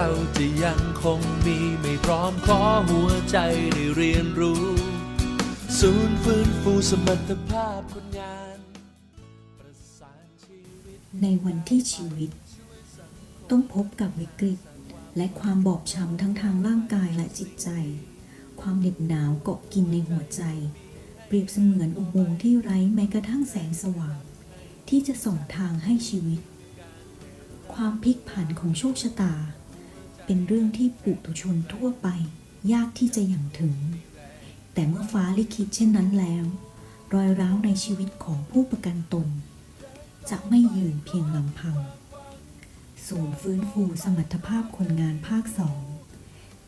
เราจะยังคงมีไม่พร้อมขอหัวใจได้เรียนรู้ ศูนย์ฟื้นฟูสมรรถภาพคนงานประสานชีวิตในวันที่ชีวิต ต้องพบกับวิกฤต และความบอบช้ำทั้งทางร่างกายและจิตใจ ความเหน็บหนาวเกาะกินในหัวใจ เปรียบเสมือนอุโมงค์ที่ไร้แม้กระทั่งแสงสว่าง ที่จะส่องทางให้ชีวิต ความพลิกผันของโชคชะตา เป็นเรื่องที่ปุถุชนทั่วไป ยากที่จะอย่างถึง แต่เมื่อฟ้าลิขิตเช่นนั้นแล้ว รอยร้าวในชีวิตของผู้ประกันตน จะไม่ยืนเพียงลำพังศูนย์ฟื้นฟูสมรรถภาพคนงานภาคสอง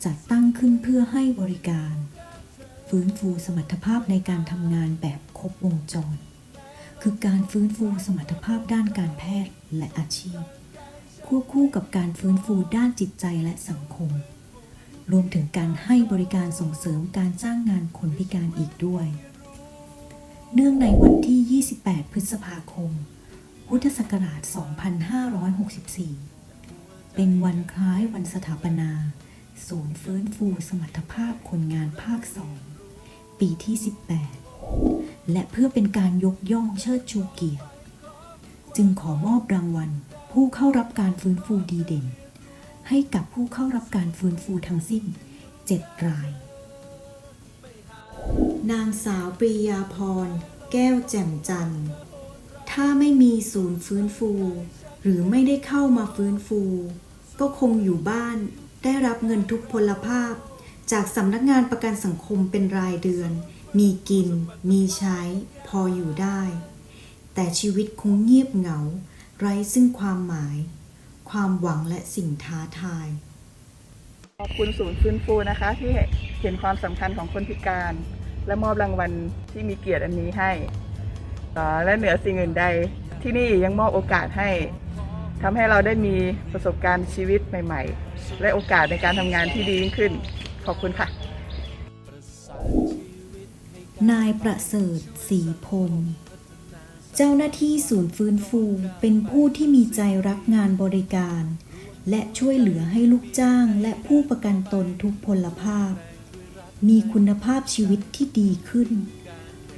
จัดตั้งขึ้นเพื่อให้บริการ ฟื้นฟูสมรรถภาพในการทำงานแบบครบวงจร คือการฟื้นฟูสมรรถภาพด้านการแพทย์และอาชีพ วบคู่กับการฟื้นฟูด้านจิตใจและสังคม รวมถึงการให้บริการส่งเสริมการจ้างงานคนพิการอีกด้วย เนื่องในวันที่ 28 พฤษภาคม พุทธศักราช 2564 เป็นวันคล้ายวันสถาปนา ศูนย์ฟื้นฟูสมรรถภาพคนงานภาค 2 ปีที่ 18 และเพื่อเป็นการยกย่องเชิดชูเกียรติ จึงขอมอบรางวัล ผู้เข้ารับการฟื้นฟูดีเด่น ให้กับผู้เข้ารับการฟื้นฟูทั้งสิ้น 7 ราย นางสาวปรียาพร แก้วแจ่มจันทร์ ถ้าไม่มีศูนย์ฟื้นฟู หรือไม่ได้เข้ามาฟื้นฟู ก็คงอยู่บ้านได้รับเงินทุกพลภาพ จากสำนักงานประกันสังคมเป็นรายเดือน มีกิน มีใช้ พออยู่ได้ แต่ชีวิตคงเงียบเหงา ไร้ซึ่งความหมาย ความหวังและสิ่งท้าทาย ขอบคุณศูนย์ฟื้นฟูนะคะ ที่เห็นความสำคัญของคนพิการ และมอบรางวัลที่มีเกียรติอันนี้ให้อ่าและเหนือสิ่งอื่นใดที่นี่ยังมอบโอกาสให้ทำให้เราได้มีประสบการณ์ชีวิตใหม่ ๆ และโอกาสในการทำงานที่ดียิ่งขึ้น ขอบคุณค่ะ นายประเสริฐศรีพงศ์ เจ้าหน้าที่ศูนย์ฟื้นฟูเป็นผู้ที่มีใจรักงานบริการ และช่วยเหลือให้ลูกจ้างและผู้ประกันตนทุกพลภาพ มีคุณภาพชีวิตที่ดีขึ้น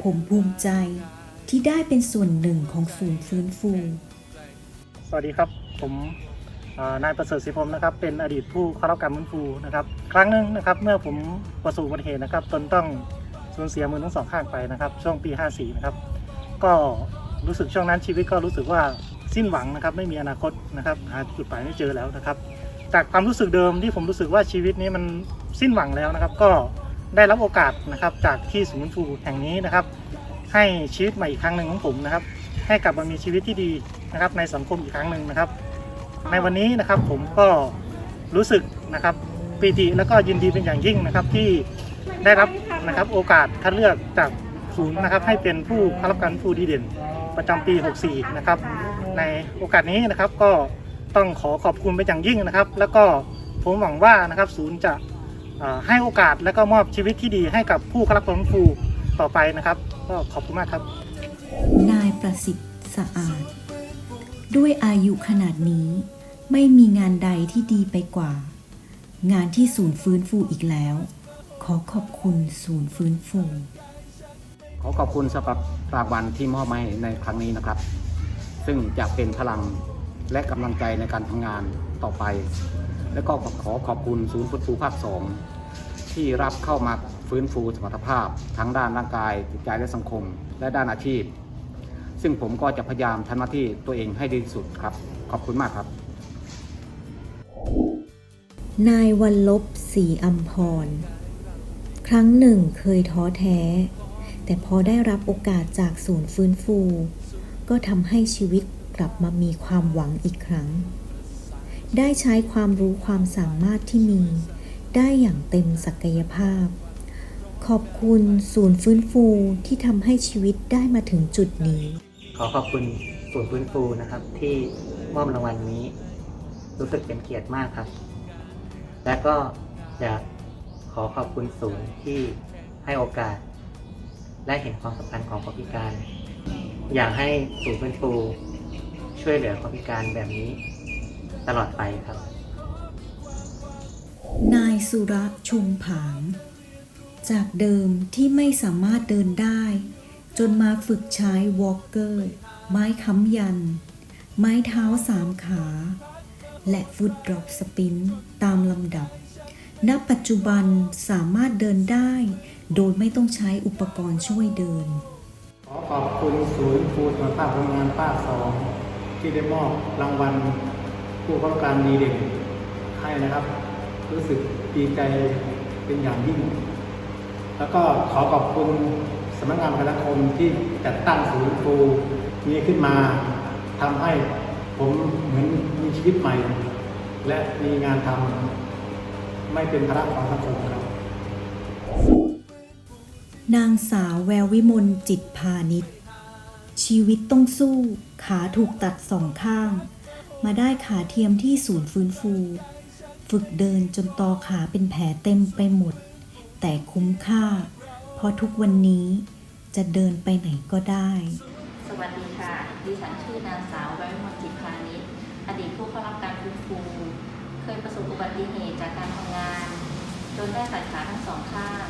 ผมภูมิใจที่ได้เป็นส่วนหนึ่งของศูนย์ฟื้นฟู สวัสดีครับ ผมนายประเสริฐศรีพรมนะครับเป็นอดีตผู้เข้ารับการฟื้นฟูนะครับ ครั้งหนึ่งนะครับเมื่อผมประสบอุบัติเหตุนะครับ ตนต้องสูญเสียมือทั้งสองข้างไปนะครับ ช่วงปี 54 นะครับ ก็ รู้สึกช่วงนั้นชีวิตก็รู้สึกว่าสิ้นหวังนะครับไม่มีอนาคตนะครับหาจุดหมายไม่เจอแล้วนะครับ จากความรู้สึกเดิมที่ผมรู้สึกว่าชีวิตนี้มันสิ้นหวังแล้วนะครับ ก็ได้รับโอกาสนะครับจากที่ศูนย์ฟูแห่งนี้นะครับ ให้ชีวิตใหม่อีกครั้งหนึ่งของผมนะครับ ให้กลับมามีชีวิตที่ดีนะครับ ในสังคมอีกครั้งหนึ่งนะครับ ในวันนี้นะครับผมก็รู้สึกนะครับปีติแล้วก็ยินดีเป็นอย่างยิ่งนะครับที่ได้รับนะครับโอกาสคัดเลือกจากศูนย์นะครับให้เป็นผู้รับการผู้ดีเด่น ประจำปี 64 นะครับ ในโอกาสนี้นะครับก็ต้องขอขอบคุณเป็นอย่างยิ่งนะครับ แล้วก็ผมหวังว่านะครับศูนย์จะให้โอกาสและก็มอบชีวิตที่ดีให้กับผู้เข้ารับการผู้ต่อไปนะครับ ก็ขอบคุณมากครับ นายประสิทธิ์สะอาด ด้วยอายุขนาดนี้ ไม่มีงานใดที่ดีไปกว่า งานที่ศูนย์ฟื้นฟูอีกแล้ว ขอขอบคุณศูนย์ฟื้นฟู ขอขอบคุณสำหรับรางวัลที่มอบมาให้ในครั้งนี้นะครับ ซึ่งจะเป็นพลังและกำลังใจในการทำงานต่อไป และก็ขอขอบคุณศูนย์ฟื้นฟูภาคสองที่รับเข้ามาฟื้นฟูสมรรถภาพ ทั้งด้านร่างกายจิตใจและสังคม และด้านอาชีพ ซึ่งผมก็จะพยายามทำหน้าที่ตัวเองให้ดีที่สุดครับ ขอบคุณมากครับ นายวันลบศรีอัมพร ครั้งหนึ่งเคยท้อแท้ แต่พอได้รับโอกาสจากศูนย์ฟื้นฟู ก็ทำให้ชีวิตกลับมามีความหวังอีกครั้ง ได้ใช้ความรู้ความสามารถที่มี ได้อย่างเต็มศักยภาพ ขอบคุณศูนย์ฟื้นฟูที่ทำให้ชีวิตได้มาถึงจุดนี้ ขอขอบคุณศูนย์ฟื้นฟูนะครับ ที่มอบรางวัลนี้ รู้สึกเป็นเกียรติมากครับ และก็อยากขอขอบคุณศูนย์ที่ให้โอกาส และเห็นความสำคัญของคนพิการ อยากให้ศูนย์ฟื้นฟูช่วยเหลือคนพิการแบบนี้ตลอดไปครับ นายสุระชุมผาง จากเดิมที่ไม่สามารถเดินได้ จนมาฝึกใช้วอล์กเกอร์ ไม้ค้ำยัน ไม้เท้าสามขา และฟุตดรอปสปินตามลำดับ ณปัจจุบันสามารถเดินได้ โดยไม่ต้องใช้อุปกรณ์ช่วยเดิน ขอขอบคุณศูนย์ฟูสมรรถภาพโรงงานป้าสองที่ได้มอบรางวัลผู้เข้าการดีเด่นให้นะครับ รู้สึกดีใจเป็นอย่างยิ่ง แล้วก็ขอขอบคุณสำนักงานพัฒนาคมที่จัดตั้งศูนย์ฟูนี้ขึ้นมาทำให้ผมเหมือนมีชีวิตใหม่ และมีงานทำ ไม่เป็นภาระของสังคมครับ นางสาวแวววิมลจิตพาณิชย์ ชีวิตต้องสู้ขาถูกตัดสองข้าง มาได้ขาเทียมที่ศูนย์ฟื้นฟู ฝึกเดินจนตอขาเป็นแผลเต็มไปหมด แต่คุ้มค่า เพราะทุกวันนี้จะเดินไปไหนก็ได้ สวัสดีค่ะ ดิฉันชื่อนางสาวไว้มนจิตพาณิชย์ อดีตผู้เข้ารับการฟื้นฟู เคยประสบอุบัติเหตุจากการทำงาน จนได้ตัดขาทั้งสองข้าง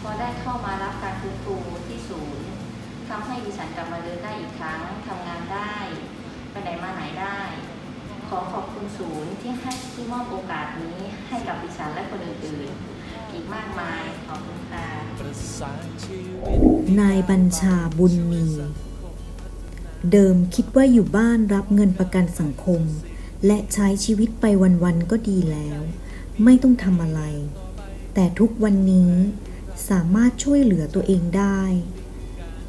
พอได้เข้ามารับการฟื้นฟูที่ศูนย์ทำให้ดิฉันกลับมาเดินได้อีกครั้งทำงานได้ ไปไหนมาไหนได้ ขอขอบคุณศูนย์ที่ให้ที่มอบโอกาสนี้ให้กับดิฉันและคนอื่นๆ อีกมากมายขอบคุณค่ะประสานายบัญชาบุญมี เดิมคิดว่าอยู่บ้านรับเงินประกันสังคม และใช้ชีวิตไปวันๆก็ดีแล้ว ไม่ต้องทำอะไร แต่ทุกวันนี้สามารถช่วยเหลือตัวเองได้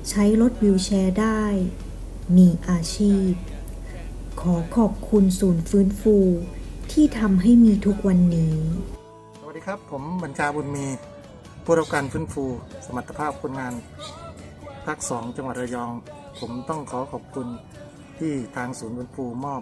ใช้รถวิวแชร์ได้ มีอาชีพ ขอขอบคุณศูนย์ฟื้นฟูที่ทำให้มีทุกวันนี้ สวัสดีครับ ผมบัญชาบุญมีผู้รับการฟื้นฟู สมรรถภาพคนงานภาคสองจังหวัดระยอง ผมต้องขอขอบคุณที่ทางศูนย์ฟื้นฟูมอบ